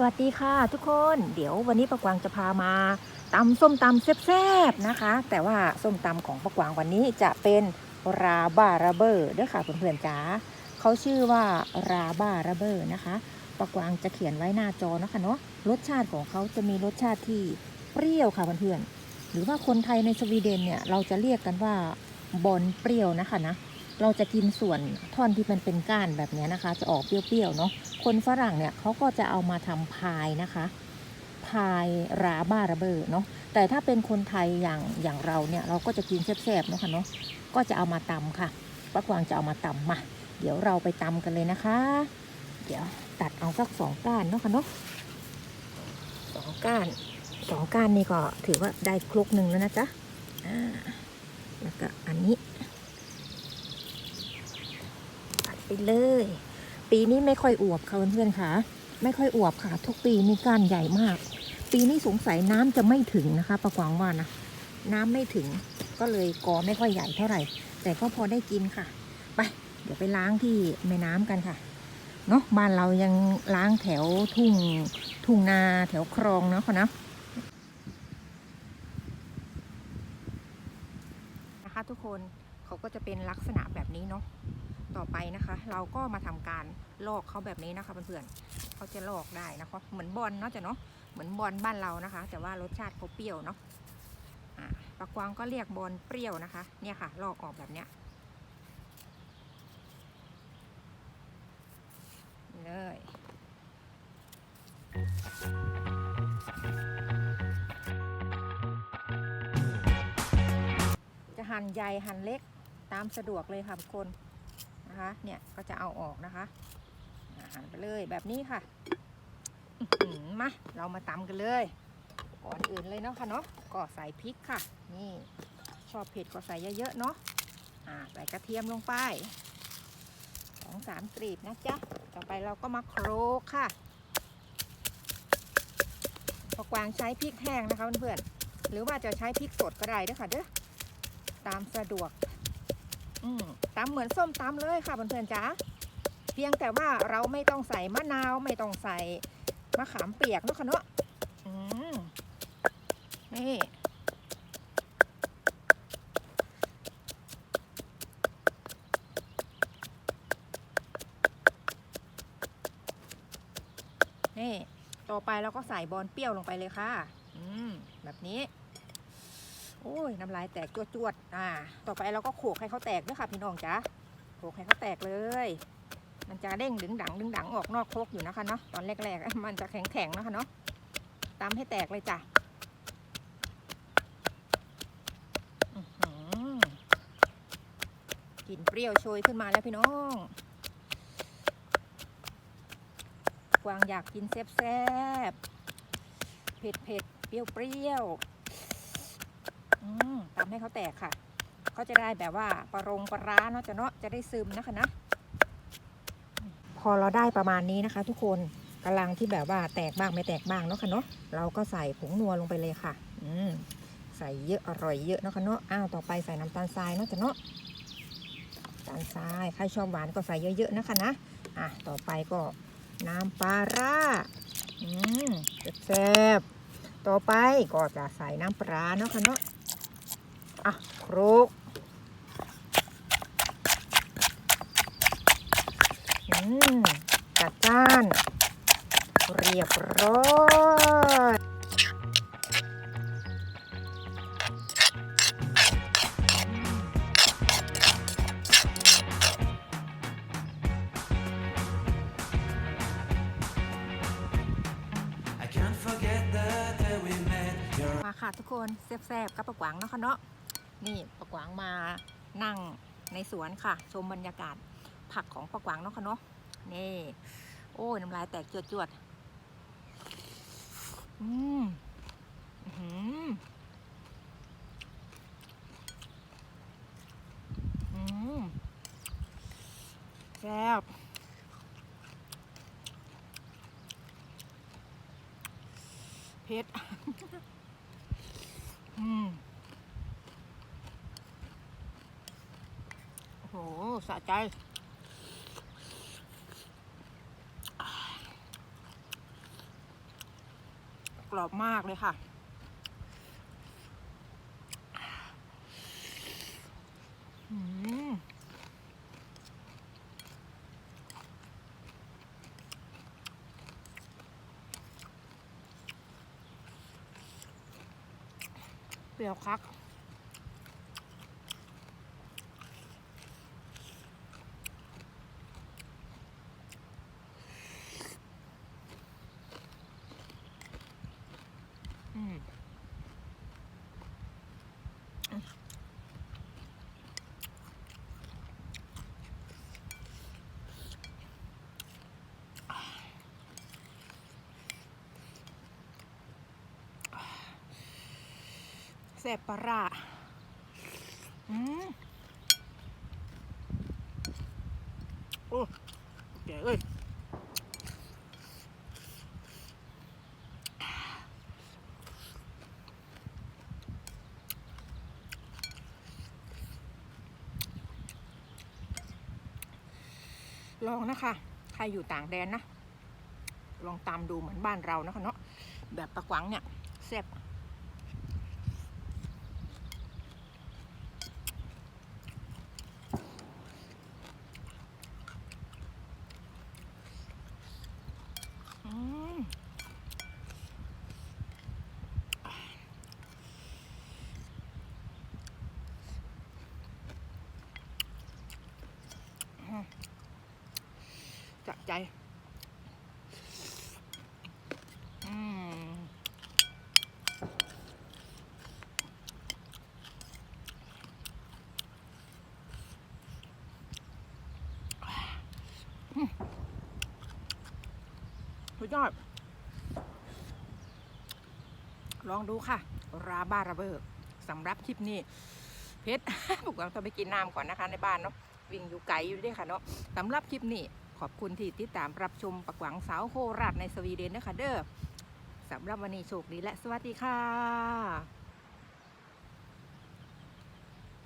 สวัสดีค่ะทุกคนเดี๋ยววันนี้ปะกวางจะพามาตำส้มตำแซ่บๆนะคะ แต่ว่าส้มตำของปะกวางวันนี้จะเป็นราบาราเบอร์ด้วยค่ะเพื่อนๆจ๋าเขาชื่อว่าราบาราเบอร์นะคะปะกวางจะเขียนไว้หน้าจอนะคะเนาะรสชาติของเขาจะมีรสชาติที่เปรี้ยวค่ะเพื่อนๆหรือว่าคนไทยในสวีเดนเนี่ยเราจะเรียกกันว่าบอนเปรี้ยวนะคะนะ เราจะกินส่วนท่อนที่มันเป็นก้านแบบนี้นะคะ จะออกเปรี้ยวๆเนาะคนฝรั่งเนี่ยเขาก็จะเอามาทำพายนะคะพายราบ้าระเบอร์เนาะแต่ถ้าเป็นคนไทยอย่างอย่างเราเนี่ยเราก็จะกินแซ่บๆเนาะค่ะเนาะก็จะเอามาตำค่ะป้ากวางจะเอามาตำมา เดี๋ยวเราไปตำกันเลยนะคะ เดี๋ยวตัดเอาสักสองก้านเนาะค่ะเนาะสองก้านสองก้านนี่ก็ถือว่าได้ครกหนึ่งแล้วนะจ๊ะแล้วก็อันนี้ ตัด ไปเลย ปีนี้ไม่ค่อยอวบค่ะเพื่อนๆค่ะ ไม่ค่อยอวบค่ะ ทุกปีมีก้านใหญ่มาก ปีนี้สงสัยน้ำจะไม่ถึงนะคะ ประกวางว่านะน้ำไม่ถึงก็เลยกอไม่ค่อยใหญ่เท่าไหร่ แต่ก็พอได้กินค่ะ ไป เดี๋ยวไปล้างที่แม่น้ำกันค่ะเนาะบ้านเรายังล้างแถวทุ่งทุ่งนาแถวคลองเนาะค่ะนะนะคะทุกคนเขาก็จะเป็นลักษณะแบบนี้เนาะ ต่อไปนะคะ เราก็มาทำการลอกเขาแบบนี้นะคะเพื่อนๆเขาจะลอกได้นะคะเหมือนบอลเนาะจ้ะเนาะเหมือนบอลบ้านเรานะคะ แต่ว่ารสชาติเขาเปรี้ยวเนาะปลากวางก็เรียกบอลเปรี้ยวนะคะ เนี่ยค่ะ ลอกออกแบบเนี้ยเลยจะหั่นใหญ่หั่นเล็กตามสะดวกเลยค่ะทุกคน นะคะ เนี่ยก็จะเอาออกนะคะหั่นไปเลยแบบนี้ค่ะมาเรามาตำกันเลย ก่อนอื่นเลยเนาะค่ะเนาะก็ใส่พริกค่ะ นี่ชอบเผ็ดก็ใส่เยอะๆเนาะใส่กระเทียมลงไปสองสามกรีบนะจ๊ะ ต่อไปเราก็มาโครกค่ะพอกวางใช้พริกแห้งนะคะเพื่อนๆหรือว่าจะใช้พริกสดก็ได้ด้อค่ะเด้อตามสะดวก ตำเหมือนส้มตำเลยค่ะเพื่อนๆจ๋าเพียงแต่ว่าเราไม่ต้องใส่มะนาวไม่ต้องใส่มะขามเปียกเนาะคะเนาะนี่นี่ ต่อไปเราก็ใส่บอลเปรี้ยวลงไปเลยค่ะ อืม แบบนี้ โอ้ยน้ำลายแตกจวดๆอ่า ต่อไปเราก็โขกให้เขาแตกด้วยค่ะพี่น้องจ๊ะโขกให้เขาแตกเลย มันจะเด้งดึงดังดึงดังออกนอกโคกอยู่นะคะเนาะตอนแรกๆมันจะแข็งๆนะคะเนาะตามให้แตกเลยจ้ะอื้อกลิ่นเปรี้ยวโชยขึ้นมาแล้วพี่น้องกวางอยากกินแซ่บๆเผ็ดๆเปรี้ยวๆ อืมตำให้เขาแตกค่ะ ก็จะได้แบบว่าปลารงปลาร้าเนาะจะเนาะจะได้ซึมนะคะนะ พอเราได้ประมาณนี้นะคะ ทุกคนกำลังที่แบบว่าแตกบ้างไม่แตกบ้างเนาะค่ะเนาะเราก็ใส่ผงนัวลงไปเลยค่ะ อืมใส่เยอะอร่อยเยอะเนาะค่ะเนาะอ้าวต่อไปใส่น้ำตาลทรายเนาะจะเนาะน้ำตาลทรายใครชอบหวานก็ใส่เยอะๆนะคะนะอะต่อไปก็น้ำปลาร้าอืมแซ่บต่อไปก็จะใส่น้ำปลาเนาะค่ะเนาะ อะครุกอืมจัดจ้าน เรียบร้อย I can't forget the day we met. Your มาค่ะทุกคนแซ่บๆกับปะกวางเนาะค่ะเนาะ นี่ปะกวางมานั่งในสวนค่ะ ชมบรรยากาศผักของปะกวางเนาะค่ะเนาะนี่ โอ้ยน้ำลายแตกจวดๆอืมอื้อหืออืมแซ่บเผ็ดอืม โอ้โห สะใจ กรอบมากเลยค่ะ อืมเปรี้ยวคัก แซ่บปลาร้าอืม โอ้แกเอ้ย ลองนะคะ ใครอยู่ต่างแดนนะ ลองตามดูเหมือนบ้านเรานะคะเนาะ แบบปลากวังเนี่ยแซ่บอืมอืม จัดใจอืมสุดยอด ลองดูค่ะ ราบาราเบอร์สำหรับคลิปนี้เพชรบุกเราต้องไปกินน้ำก่อนนะคะในบ้านเนาะวิ่งอยู่ไกลอยู่ด้วยค่ะเนาะสำหรับคลิปนี้ ขอบคุณที่ติดตามรับชมปักหวังสาวโคราชในสวีเดนนะคะเด้อสำหรับวันนี้โชคดีและสวัสดีค่ะ